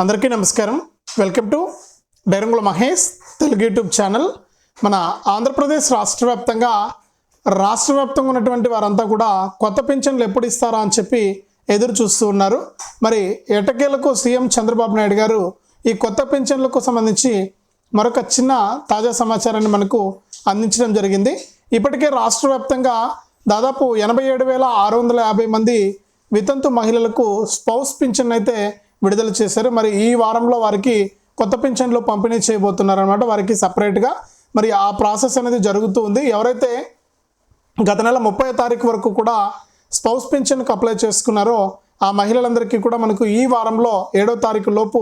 అందరికీ నమస్కారం. Welcome to Dairangula Mahesh Telugu YouTube channel. మన ఆంధ్రప్రదేశ్ రాష్ట్ర వ్యాప్తంగా రాష్ట్ర వ్యాప్తంగా ఉన్నటువంటి వారంతా కూడా కొత్త పింఛన్లు ఎప్పుడు ఇస్తారా అని చెప్పి ఎదురు చూస్తూ ఉన్నారు. మరి ఎటకేలకు సీఎం చంద్రబాబు నాయుడు గారు ఈ కొత్త పింఛన్లకు సంబంధించి మరొక చిన్న తాజా సమాచారాన్ని మనకు అందించడం జరిగింది. ఇప్పటికే రాష్ట్ర వ్యాప్తంగా దాదాపు ఎనభై ఏడు వేల ఆరు వందల యాభై మంది వితంతు మహిళలకు స్పౌస్ పింఛన్ అయితే విడుదల చేశారు. మరి ఈ వారంలో వారికి కొత్త పింఛన్లు పంపిణీ చేయబోతున్నారనమాట వారికి సపరేట్గా మరి ఆ ప్రాసెస్ అనేది జరుగుతూ ఉంది. ఎవరైతే గత నెల ముప్పై తారీఖు వరకు కూడా స్పౌస్ పింఛన్కి అప్లై చేసుకున్నారో ఆ మహిళలందరికీ కూడా మనకు ఈ వారంలో ఏడో తారీఖు లోపు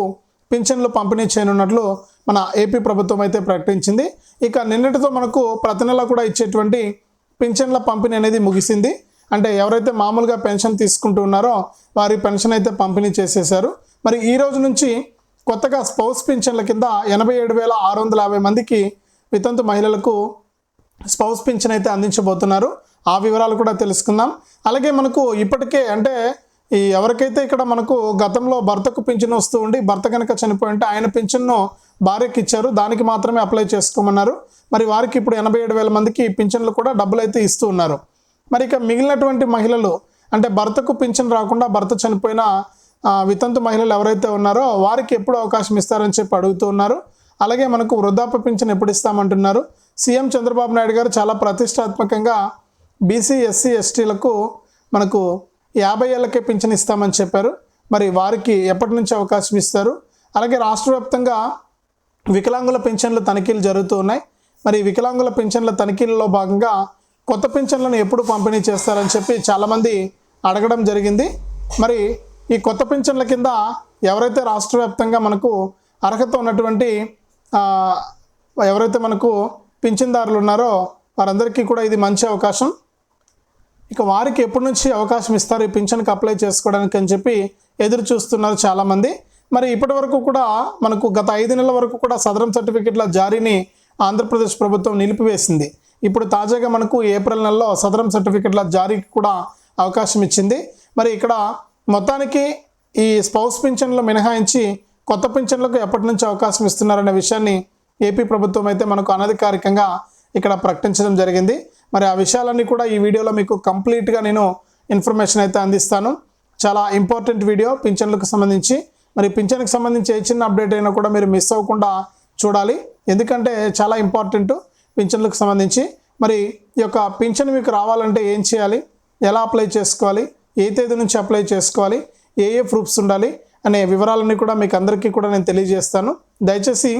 పింఛన్లు పంపిణీ చేయనున్నట్లు మన ఏపీ ప్రభుత్వం అయితే ప్రకటించింది. ఇక నిన్నటితో మనకు ప్రతి నెల కూడా ఇచ్చేటువంటి పింఛన్ల పంపిణీ అనేది ముగిసింది. అంటే ఎవరైతే మామూలుగా పెన్షన్ తీసుకుంటూ ఉన్నారో వారి పెన్షన్ అయితే పంపిణీ చేసేశారు. మరి ఈ రోజు నుంచి కొత్తగా స్పౌస్ పింఛన్ల కింద ఎనభై ఏడు వేల ఆరు వందల యాభై మందికి వితంతు మహిళలకు స్పౌస్ పింఛన్ అయితే అందించబోతున్నారు. ఆ వివరాలు కూడా తెలుసుకుందాం. అలాగే మనకు ఇప్పటికే అంటే ఈ ఎవరికైతే ఇక్కడ మనకు గతంలో భర్తకు పింఛన్ వస్తూ ఉండి భర్త కనుక చనిపోయి ఉంటే ఆయన పింఛన్ను భార్యకి ఇచ్చారు. దానికి మాత్రమే అప్లై చేసుకోమన్నారు. మరి వారికి ఇప్పుడు ఎనభై ఏడు వేల మందికి పింఛన్లు కూడా డబ్బులు అయితే ఇస్తూ ఉన్నారు. మరి ఇక మిగిలినటువంటి మహిళలు అంటే భర్తకు పింఛన్ రాకుండా భర్త చనిపోయిన వితంతు మహిళలు ఎవరైతే ఉన్నారో వారికి ఎప్పుడు అవకాశం ఇస్తారని చెప్పి అడుగుతూ ఉన్నారు. అలాగే మనకు వృద్ధాప్య పింఛన్ ఎప్పుడు ఇస్తామంటున్నారు. సీఎం చంద్రబాబు నాయుడు గారు చాలా ప్రతిష్టాత్మకంగా బీసీ ఎస్సీ ఎస్టీలకు మనకు యాభై ఏళ్ళకే పింఛన్ ఇస్తామని చెప్పారు. మరి వారికి ఎప్పటి నుంచి అవకాశం ఇస్తారు? అలాగే రాష్ట్ర వ్యాప్తంగా వికలాంగుల పింఛన్లు తనిఖీలు జరుగుతూ ఉన్నాయి. మరి వికలాంగుల పింఛన్ల తనిఖీలలో భాగంగా కొత్త పింఛన్లను ఎప్పుడు పంపిణీ చేస్తారని చెప్పి చాలామంది అడగడం జరిగింది. మరి ఈ కొత్త పింఛన్ల కింద ఎవరైతే రాష్ట్ర వ్యాప్తంగా మనకు అర్హత ఉన్నటువంటి ఎవరైతే మనకు పింఛన్దారులు ఉన్నారో వారందరికీ కూడా ఇది మంచి అవకాశం. ఇక వారికి ఎప్పటి నుంచి అవకాశం ఇస్తారు ఈ పింఛన్కి అప్లై చేసుకోవడానికి అని చెప్పి ఎదురు చూస్తున్నారు చాలామంది. మరి ఇప్పటి వరకు కూడా మనకు గత ఐదు నెలల వరకు కూడా సదరం సర్టిఫికెట్ల జారీని ఆంధ్రప్రదేశ్ ప్రభుత్వం నిలిపివేసింది. ఇప్పుడు తాజాగా మనకు ఏప్రిల్ నెలలో సదరం సర్టిఫికెట్ల జారీకి కూడా అవకాశం ఇచ్చింది. మరి ఇక్కడ మొత్తానికి ఈ స్పౌస్ పింఛన్లు మినహాయించి కొత్త పింఛన్లకు ఎప్పటి నుంచి అవకాశం ఇస్తున్నారనే విషయాన్ని ఏపీ ప్రభుత్వం అయితే మనకు అనధికారికంగా ఇక్కడ ప్రకటించడం జరిగింది. మరి ఆ విషయాలన్నీ కూడా ఈ వీడియోలో మీకు కంప్లీట్గా నేను ఇన్ఫర్మేషన్ అయితే అందిస్తాను. చాలా ఇంపార్టెంట్ వీడియో పింఛన్లకు సంబంధించి. మరి పింఛన్కి సంబంధించి ఏ చిన్న అప్డేట్ అయినా కూడా మీరు మిస్ అవ్వకుండా చూడాలి. ఎందుకంటే చాలా ఇంపార్టెంట్ పింఛన్లకు సంబంధించి. మరి ఈ యొక్క పింఛన్ మీకు రావాలంటే ఏం చేయాలి? ఎలా అప్లై చేసుకోవాలి? ఏ తేదీ నుంచి అప్లై చేసుకోవాలి ఏ ఏ ప్రూఫ్స్ ఉండాలి అనే వివరాలన్నీ కూడా మీకు అందరికీ కూడా నేను తెలియజేస్తాను. దయచేసి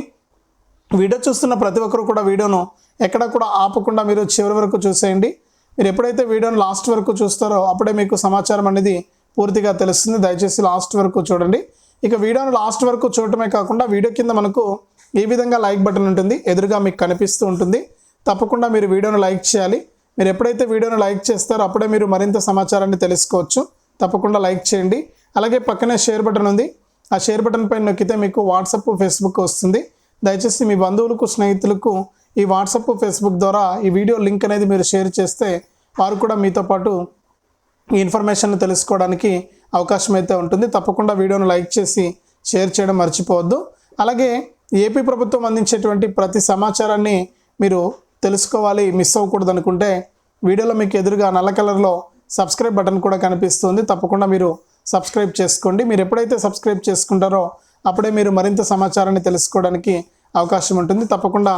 వీడియో చూస్తున్న ప్రతి ఒక్కరు కూడా వీడియోను ఎక్కడ కూడా ఆపకుండా మీరు చివరి వరకు చూసేయండి. మీరు ఎప్పుడైతే వీడియోను లాస్ట్ వరకు చూస్తారో అప్పుడే మీకు సమాచారం అనేది పూర్తిగా తెలుస్తుంది. దయచేసి లాస్ట్ వరకు చూడండి. ఇక వీడియోను లాస్ట్ వరకు చూడటమే కాకుండా వీడియో కింద మనకు ఈ విధంగా లైక్ బటన్ ఉంటుంది ఎదురుగా మీకు కనిపిస్తూ ఉంటుంది. తప్పకుండా మీరు వీడియోను లైక్ చేయాలి. మీరు ఎప్పుడైతే వీడియోను లైక్ చేస్తారో అప్పుడే మీరు మరింత సమాచారాన్ని తెలుసుకోవచ్చు. తప్పకుండా లైక్ చేయండి. అలాగే పక్కనే షేర్ బటన్ ఉంది. ఆ షేర్ బటన్ పైన నొక్కితే మీకు వాట్సాప్ ఫేస్బుక్ వస్తుంది. దయచేసి మీ బంధువులకు స్నేహితులకు ఈ వాట్సాప్ ఫేస్బుక్ ద్వారా ఈ వీడియో లింక్ అనేది మీరు షేర్ చేస్తే వారు కూడా మీతో పాటు ఈ ఇన్ఫర్మేషన్ తెలుసుకోవడానికి అవకాశం అయితే ఉంటుంది. తప్పకుండా వీడియోను లైక్ చేసి షేర్ చేయడం మర్చిపోవద్దు. అలాగే ఏపీ ప్రభుత్వం అందించేటువంటి ప్రతి సమాచారాన్ని మీరు తెలుసుకోవాలి మిస్ అవ్వకూడదు అనుకుంటే వీడియోలో మీకు ఎదురుగా నల్ల కలర్లో సబ్స్క్రైబ్ బటన్ కూడా కనిపిస్తుంది. తప్పకుండా మీరు సబ్స్క్రైబ్ చేసుకోండి. మీరు ఎప్పుడైతే సబ్స్క్రైబ్ చేసుకుంటారో అప్పుడే మీరు మరింత సమాచారాన్ని తెలుసుకోవడానికి అవకాశం ఉంటుంది. తప్పకుండా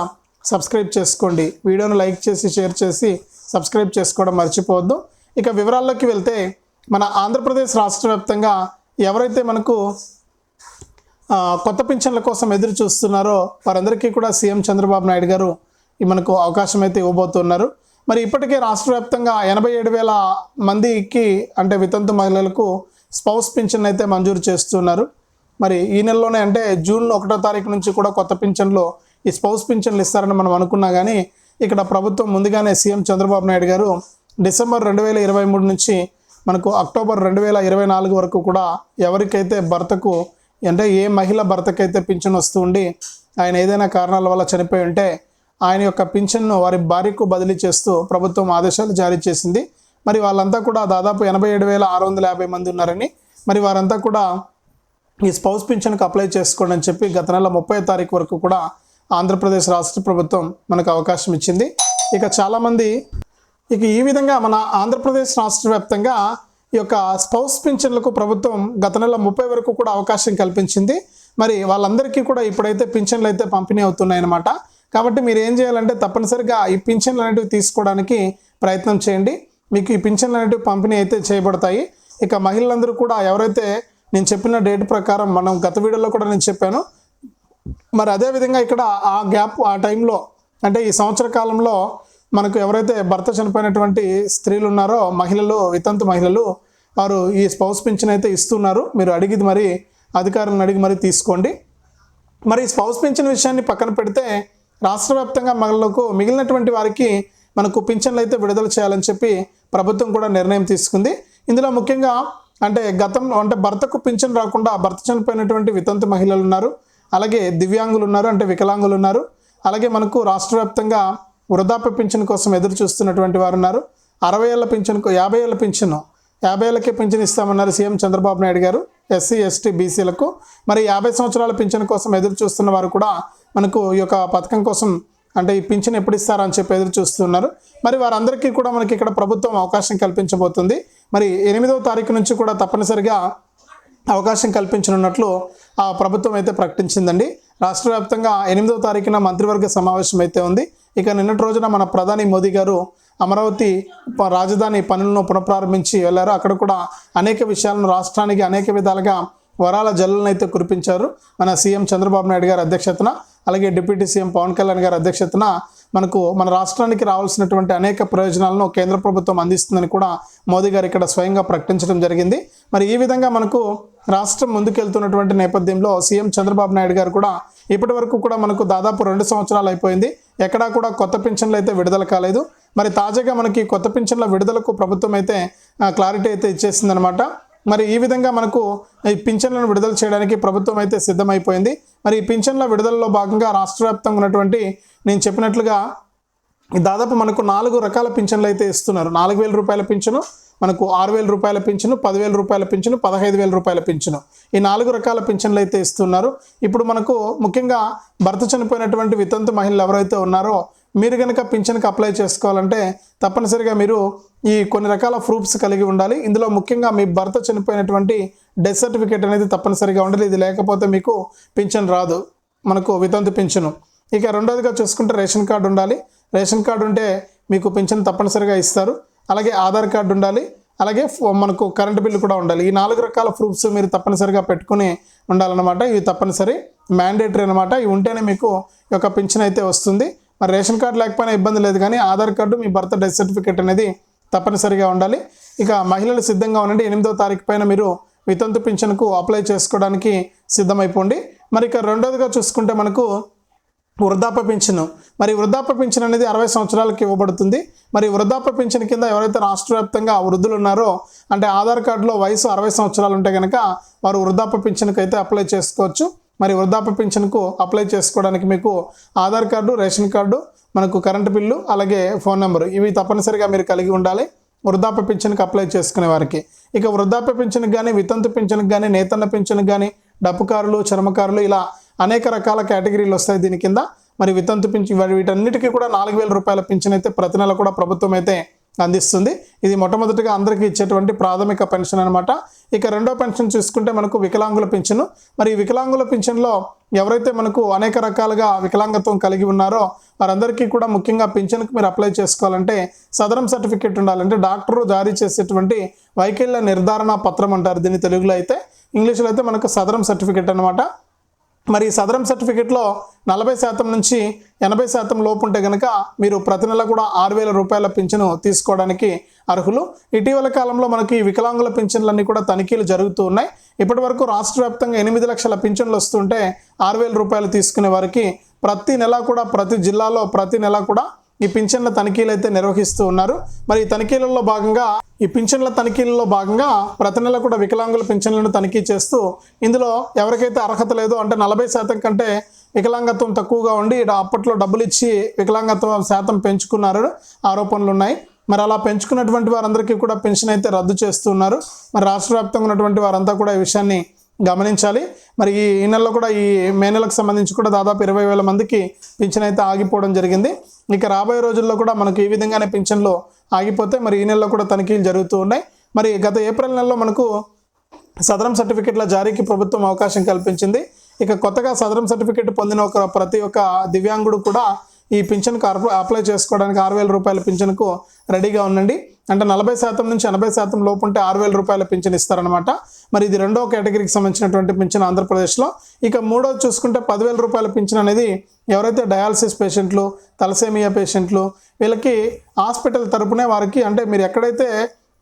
సబ్స్క్రైబ్ చేసుకోండి. వీడియోను లైక్ చేసి షేర్ చేసి సబ్స్క్రైబ్ చేసుకోవడం మర్చిపోవద్దు. ఇక వివరాల్లోకి వెళ్తే మన ఆంధ్రప్రదేశ్ రాష్ట్ర వ్యాప్తంగా ఎవరైతే మనకు కొత్త పింఛన్ల కోసం ఎదురు చూస్తున్నారో వారందరికీ కూడా సీఎం చంద్రబాబు నాయుడు గారు మనకు అవకాశం అయితే ఇవ్వబోతున్నారు. మరి ఇప్పటికే రాష్ట్ర వ్యాప్తంగా ఎనభై ఏడు వేల మందికి అంటే వితంతు మహిళలకు స్పౌస్ పింఛన్ అయితే మంజూరు చేస్తున్నారు. మరి ఈ నెలలోనే అంటే జూన్ ఒకటో తారీఖు నుంచి కూడా కొత్త పింఛన్లో ఈ స్పౌస్ పింఛన్లు ఇస్తారని మనం అనుకున్నా కానీ ఇక్కడ ప్రభుత్వం ముందుగానే సీఎం చంద్రబాబు నాయుడు గారు డిసెంబర్ రెండు వేల ఇరవై మూడు నుంచి మనకు అక్టోబర్ రెండు వేల ఇరవై నాలుగు వరకు కూడా ఎవరికైతే భర్తకు అంటే ఏ మహిళ భర్తకైతే పింఛన్ వస్తూ ఉండి ఆయన ఏదైనా కారణాల వల్ల చనిపోయి ఉంటే ఆయన యొక్క పింఛన్ను వారి భార్యకు బదిలీ చేస్తూ ప్రభుత్వం ఆదేశాలు జారీ చేసింది. మరి వాళ్ళంతా కూడా దాదాపు ఎనభై ఏడు వేల ఆరు వందల యాభై మంది ఉన్నారని మరి వారంతా కూడా ఈ స్పౌస్ పింఛన్కి అప్లై చేసుకోండి అని చెప్పి గత నెల ముప్పై తారీఖు వరకు కూడా ఆంధ్రప్రదేశ్ రాష్ట్ర ప్రభుత్వం మనకు అవకాశం ఇచ్చింది. ఇక చాలామంది ఇక ఈ విధంగా మన ఆంధ్రప్రదేశ్ రాష్ట్ర వ్యాప్తంగా ఈ యొక్క స్పౌస్ పింఛన్లకు ప్రభుత్వం గత నెల ముప్పై వరకు కూడా అవకాశం కల్పించింది. మరి వాళ్ళందరికీ కూడా ఇప్పుడైతే పింఛన్లు అయితే పంపిణీ అవుతున్నాయన్నమాట. కాబట్టి మీరు ఏం చేయాలంటే తప్పనిసరిగా ఈ పింఛన్లు అనేటివి తీసుకోవడానికి ప్రయత్నం చేయండి. మీకు ఈ పింఛన్లు అనేటివి పంపిణీ అయితే చేయబడతాయి. ఇక మహిళలందరూ కూడా ఎవరైతే నేను చెప్పిన డేట్ ప్రకారం మనం గత వీడియోలో కూడా నేను చెప్పాను. మరి అదేవిధంగా ఇక్కడ ఆ గ్యాప్ ఆ టైంలో అంటే ఈ సంవత్సర కాలంలో మనకు ఎవరైతే భర్త చనిపోయినటువంటి స్త్రీలు ఉన్నారో మహిళలు వితంతు మహిళలు వారు ఈ స్పౌస్ పింఛన్ అయితే ఇస్తున్నారు. మీరు అడిగిది మరి అధికారులను అడిగి మరి తీసుకోండి. మరి ఈ స్పౌస్ పింఛన్ విషయాన్ని పక్కన పెడితే రాష్ట్ర వ్యాప్తంగా మహిళలకు మిగిలినటువంటి వారికి మనకు పింఛన్లు అయితే విడుదల చేయాలని చెప్పి ప్రభుత్వం కూడా నిర్ణయం తీసుకుంది. ఇందులో ముఖ్యంగా అంటే గతంలో అంటే భర్తకు పింఛన్ రాకుండా భర్త చనిపోయినటువంటి వితంతు మహిళలు ఉన్నారు అలాగే దివ్యాంగులు ఉన్నారు అంటే వికలాంగులు ఉన్నారు అలాగే మనకు రాష్ట్ర వ్యాప్తంగా వృద్ధాప్య పింఛన్ కోసం ఎదురు చూస్తున్నటువంటి వారు ఉన్నారు అరవై ఏళ్ళ పింఛన్కు యాభై ఏళ్ళ పింఛను యాభై ఏళ్ళకే పింఛన్ ఇస్తామన్నారు CM Chandrababu Naidu garu SC ST బీసీలకు. మరి యాభై సంవత్సరాల పింఛన్ కోసం ఎదురు చూస్తున్న వారు కూడా మనకు ఈ యొక్క పథకం కోసం అంటే ఈ పింఛన్ ఎప్పుడు ఇస్తారని చెప్పి ఎదురు చూస్తున్నారు. మరి వారందరికీ కూడా మనకి ఇక్కడ ప్రభుత్వం అవకాశం కల్పించబోతుంది. మరి ఎనిమిదవ తారీఖు నుంచి కూడా తప్పనిసరిగా అవకాశం కల్పించనున్నట్లు ఆ ప్రభుత్వం అయితే ప్రకటించిందండి. రాష్ట్ర వ్యాప్తంగా ఎనిమిదవ తారీఖున మంత్రివర్గ సమావేశం అయితే ఉంది. ఇక నిన్నటి రోజున మన ప్రధాని మోదీ గారు అమరావతి రాజధాని పనులను పునఃప్రారంభించి వెళ్ళారు. అక్కడ కూడా అనేక విషయాలను రాష్ట్రానికి అనేక విధాలుగా వరాల జల్లులను అయితే కురిపించారు. మన సీఎం చంద్రబాబు నాయుడు గారి అధ్యక్షతన అలాగే డిప్యూటీ సీఎం పవన్ కళ్యాణ్ గారి అధ్యక్షతన మనకు మన రాష్ట్రానికి రావాల్సినటువంటి అనేక ప్రయోజనాలను కేంద్ర ప్రభుత్వం అందిస్తుందని కూడా మోదీ గారు ఇక్కడ స్వయంగా ప్రకటించడం జరిగింది. మరి ఈ విధంగా మనకు రాష్ట్రం ముందుకెళ్తున్నటువంటి నేపథ్యంలో సీఎం చంద్రబాబు నాయుడు గారు కూడా ఇప్పటి వరకు కూడా మనకు దాదాపు రెండు సంవత్సరాలు అయిపోయింది. ఎక్కడా కూడా కొత్త పింఛన్లు అయితే విడుదల కాలేదు. మరి తాజాగా మనకి కొత్త పింఛన్ల విడుదలకు ప్రభుత్వం అయితే క్లారిటీ అయితే ఇచ్చేసిందనమాట. మరి ఈ విధంగా మనకు ఈ పింఛన్లను విడుదల చేయడానికి ప్రభుత్వం అయితే సిద్ధమైపోయింది. మరి ఈ పింఛన్ల విడుదలలో భాగంగా రాష్ట్ర వ్యాప్తంగా ఉన్నటువంటి నేను చెప్పినట్లుగా దాదాపు మనకు నాలుగు రకాల పింఛన్లు అయితే ఇస్తున్నారు. నాలుగు వేల రూపాయల పింఛను మనకు ఆరు వేల రూపాయల పింఛను పదివేల రూపాయల పింఛను పదహైదు వేల రూపాయల పింఛను. ఈ నాలుగు రకాల పింఛన్లు అయితే ఇస్తున్నారు. ఇప్పుడు మనకు ముఖ్యంగా భర్త చనిపోయినటువంటి వితంతు మహిళలు ఎవరైతే ఉన్నారో మీరు కనుక పింఛన్కి అప్లై చేసుకోవాలంటే తప్పనిసరిగా మీరు ఈ కొన్ని రకాల ప్రూఫ్స్ కలిగి ఉండాలి. ఇందులో ముఖ్యంగా మీ భర్త చనిపోయినటువంటి డెత్ సర్టిఫికేట్ అనేది తప్పనిసరిగా ఉండాలి. ఇది లేకపోతే మీకు పింఛన్ రాదు. మనకు వితంతు పింఛను. ఇక రెండోదిగా చూసుకుంటే రేషన్ కార్డు ఉండాలి. రేషన్ కార్డు ఉంటే మీకు పింఛన్ తప్పనిసరిగా ఇస్తారు. అలాగే ఆధార్ కార్డు ఉండాలి. అలాగే ఫో- మనకు కరెంట్ బిల్లు కూడా ఉండాలి. ఈ నాలుగు రకాల ప్రూఫ్స్ మీరు తప్పనిసరిగా పెట్టుకుని ఉండాలన్నమాట. ఇవి తప్పనిసరి మ్యాండేటరీ అనమాట ఇవి ఉంటేనే మీకు ఈ యొక్క పింఛన్ అయితే వస్తుంది. మరి రేషన్ కార్డు లేకపోయినా ఇబ్బంది లేదు కానీ ఆధార్ కార్డు మీ భర్త డెత్ సర్టిఫికేట్ అనేది తప్పనిసరిగా ఉండాలి. ఇక మహిళలు సిద్ధంగా ఉండండి. ఎనిమిదో తారీఖు పైన మీరు వితంతు పింఛన్కు అప్లై చేసుకోవడానికి సిద్ధమైపోండి. మరి ఇక రెండోదిగా చూసుకుంటే మనకు వృద్ధాప్య పింఛను. మరి వృద్ధాప్య పింఛన్ అనేది అరవై సంవత్సరాలకి ఇవ్వబడుతుంది. మరి వృద్ధాప్య పింఛన్ కింద ఎవరైతే రాష్ట్ర వ్యాప్తంగా వృద్ధులు ఉన్నారో అంటే ఆధార్ కార్డులో వయసు అరవై సంవత్సరాలు ఉంటే కనుక వారు వృద్ధాప్య పింఛన్కి అయితే అప్లై చేసుకోవచ్చు. మరి వృద్ధాప్య పింఛన్కు అప్లై చేసుకోవడానికి మీకు ఆధార్ కార్డు రేషన్ కార్డు మనకు కరెంటు బిల్లు అలాగే ఫోన్ నెంబరు ఇవి తప్పనిసరిగా మీరు కలిగి ఉండాలి. వృద్ధాప్య పింఛన్కి అప్లై చేసుకునే వారికి. ఇక వృద్ధాప్య పింఛన్కి కానీ వితంతు పింఛన్కి కానీ నేతన్న పింఛన్కి కానీ డప్పుకారులు చర్మకారులు ఇలా అనేక రకాల కేటగిరీలు వస్తాయి దీని కింద. మరి వితంతు పింఛన్ వీటన్నిటికీ కూడా నాలుగు వేల రూపాయల పింఛన్ అయితే ప్రతి నెల కూడా ప్రభుత్వం అయితే అందిస్తుంది. ఇది మొట్టమొదటిగా అందరికీ ఇచ్చేటువంటి ప్రాథమిక పెన్షన్ అనమాట ఇక రెండో పెన్షన్ చూసుకుంటే మనకు వికలాంగుల పింఛను. మరి ఈ వికలాంగుల పింఛన్లో ఎవరైతే మనకు అనేక రకాలుగా వికలాంగత్వం కలిగి ఉన్నారో వారందరికీ కూడా ముఖ్యంగా పింఛన్కి మీరు అప్లై చేసుకోవాలంటే సదరం సర్టిఫికేట్ ఉండాలంటే డాక్టరు జారీ చేసేటువంటి వైకల్య నిర్ధారణ పత్రం అంటారు దీన్ని తెలుగులో అయితే. ఇంగ్లీష్లో అయితే మనకు సదరం సర్టిఫికేట్ అనమాట మరి సదరం సర్టిఫికేట్లో నలభై శాతం నుంచి ఎనభై శాతం లోపు ఉంటే కనుక మీరు ప్రతి నెల కూడా ఆరు వేల రూపాయల పింఛను తీసుకోవడానికి అర్హులు. ఇటీవల కాలంలో మనకి వికలాంగుల పింఛన్లన్నీ కూడా తనిఖీలు జరుగుతూ ఉన్నాయి. ఇప్పటి వరకు రాష్ట్ర వ్యాప్తంగా ఎనిమిది లక్షల పింఛన్లు వస్తుంటే ఆరు వేల రూపాయలు తీసుకునే వారికి ప్రతి నెల కూడా ప్రతి జిల్లాలో ప్రతి నెల కూడా ఈ పింఛన్ల తనిఖీలు అయితే నిర్వహిస్తూ ఉన్నారు. మరి ఈ తనిఖీలలో భాగంగా ఈ పింఛన్ల తనిఖీలలో భాగంగా ప్రతి నెల కూడా వికలాంగుల పింఛన్లను తనిఖీ చేస్తూ ఇందులో ఎవరికైతే అర్హత లేదో అంటే నలభై శాతం కంటే వికలాంగత్వం తక్కువగా ఉండి అప్పట్లో డబ్బులు ఇచ్చి వికలాంగత్వం శాతం పెంచుకున్నారు ఆరోపణలు ఉన్నాయి. మరి అలా పెంచుకున్నటువంటి వారందరికీ కూడా పెన్షన్ అయితే రద్దు చేస్తున్నారు మరి రాష్ట్ర వ్యాప్తంగా ఉన్నటువంటి వారంతా కూడా ఈ విషయాన్ని గమనించాలి. మరి ఈ నెలలో కూడా ఈ మే నెలకు సంబంధించి కూడా దాదాపు ఇరవై వేల మందికి పింఛన్ అయితే ఆగిపోవడం జరిగింది. ఇక రాబోయే రోజుల్లో కూడా మనకు ఈ విధంగానే పింఛన్లు ఆగిపోతే మరి ఈ నెలలో కూడా తనిఖీలు జరుగుతూ ఉన్నాయి. మరి గత ఏప్రిల్ నెలలో మనకు సదరం సర్టిఫికెట్ల జారీకి ప్రభుత్వం అవకాశం కల్పించింది. ఇక కొత్తగా సదరం సర్టిఫికెట్ పొందిన ఒక ప్రతి ఒక్క దివ్యాంగుడు కూడా ఈ పింఛన్కు అప్లై చేసుకోవడానికి ఆరు వేల రూపాయల పింఛన్కు రెడీగా ఉండండి. అంటే నలభై శాతం నుంచి ఎనభై శాతం లోపు ఉంటే ఆరు వేల రూపాయల పింఛన్ ఇస్తారనమాట మరి ఇది రెండో కేటగిరీకి సంబంధించినటువంటి పింఛన్ ఆంధ్రప్రదేశ్లో. ఇక మూడోది చూసుకుంటే పదివేల రూపాయల పింఛన్ అనేది ఎవరైతే డయాలసిస్ పేషెంట్లు తలసేమియా పేషెంట్లు వీళ్ళకి హాస్పిటల్ తరపునే వారికి అంటే మీరు ఎక్కడైతే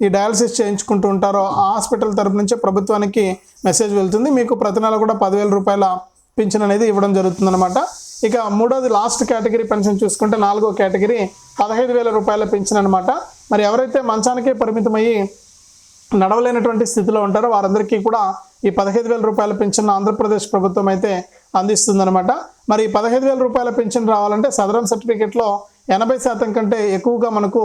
ఈ డయాలసిస్ చేయించుకుంటూ ఉంటారో ఆ హాస్పిటల్ తరపు నుంచే ప్రభుత్వానికి మెసేజ్ వెళ్తుంది. మీకు ప్రతి నెల కూడా పదివేల రూపాయల పింఛన్ అనేది ఇవ్వడం జరుగుతుందన్నమాట. ఇక మూడోది లాస్ట్ కేటగిరీ పెన్షన్ చూసుకుంటే నాలుగో కేటగిరీ పదహైదు వేల రూపాయల పింఛన్ అనమాట మరి ఎవరైతే మంచానికే పరిమితమయ్యి నడవలేనటువంటి స్థితిలో ఉంటారో వారందరికీ కూడా ఈ పదహైదు వేల రూపాయల పెన్షన్ ఆంధ్రప్రదేశ్ ప్రభుత్వం అయితే అందిస్తుందన్నమాట. మరి ఈ పదహైదు వేల రూపాయల పింఛన్ రావాలంటే సదరం సర్టిఫికేట్లో ఎనభై శాతం కంటే ఎక్కువగా మనకు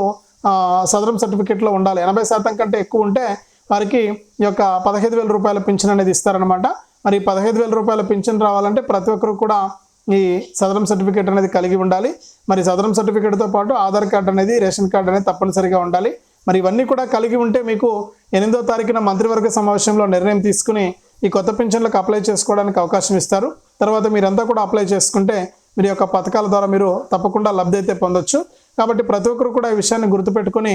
సదరం సర్టిఫికేట్లో ఉండాలి. ఎనభై శాతం కంటే ఎక్కువ ఉంటే వారికి ఈ యొక్క పదహైదు వేల రూపాయల పెన్షన్ అనేది ఇస్తారనమాట మరి పదహైదు వేల రూపాయల పింఛన్ రావాలంటే ప్రతి ఒక్కరు కూడా ఈ సదరం సర్టిఫికేట్ అనేది కలిగి ఉండాలి. మరి సదరం సర్టిఫికేట్తో పాటు ఆధార్ కార్డు అనేది రేషన్ కార్డు అనేది తప్పనిసరిగా ఉండాలి. మరి ఇవన్నీ కూడా కలిగి ఉంటే మీకు ఎనిమిదో తారీఖున మంత్రివర్గ సమావేశంలో నిర్ణయం తీసుకుని ఈ కొత్త పింఛన్లకు అప్లై చేసుకోవడానికి అవకాశం ఇస్తారు. తర్వాత మీరంతా కూడా అప్లై చేసుకుంటే మీరు యొక్క పథకాల ద్వారా మీరు తప్పకుండా లబ్ధి అయితే పొందొచ్చు. కాబట్టి ప్రతి ఒక్కరు కూడా ఈ విషయాన్ని గుర్తుపెట్టుకొని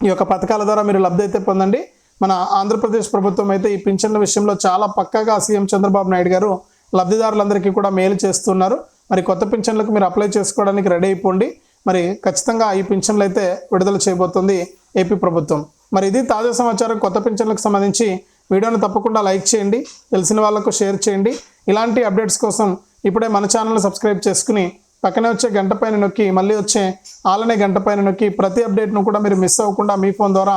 ఈ యొక్క పథకాల ద్వారా మీరు లబ్ధి అయితే పొందండి. మన ఆంధ్రప్రదేశ్ ప్రభుత్వం అయితే ఈ పింఛన్ల విషయంలో చాలా పక్కగా సీఎం చంద్రబాబు నాయుడు గారు లబ్ధిదారులందరికీ కూడా మేలు చేస్తున్నారు. మరి కొత్త పింఛన్లకు మీరు అప్లై చేసుకోవడానికి రెడీ అయిపోండి. మరి ఖచ్చితంగా ఈ పింఛన్లు అయితే విడుదల చేయబోతుంది ఏపీ ప్రభుత్వం. మరి ఇది తాజా సమాచారం. కొత్త పింఛన్లకు సంబంధించి వీడియోను తప్పకుండా లైక్ చేయండి. తెలిసిన వాళ్ళకు షేర్ చేయండి. ఇలాంటి అప్డేట్స్ కోసం ఇప్పుడే మన ఛానల్ సబ్స్క్రైబ్ చేసుకుని పక్కనే వచ్చే గంట పైన నొక్కి మళ్ళీ వచ్చే ఆలనే గంట పైన నొక్కి ప్రతి అప్డేట్ను కూడా మీరు మిస్ అవ్వకుండా మీ ఫోన్ ద్వారా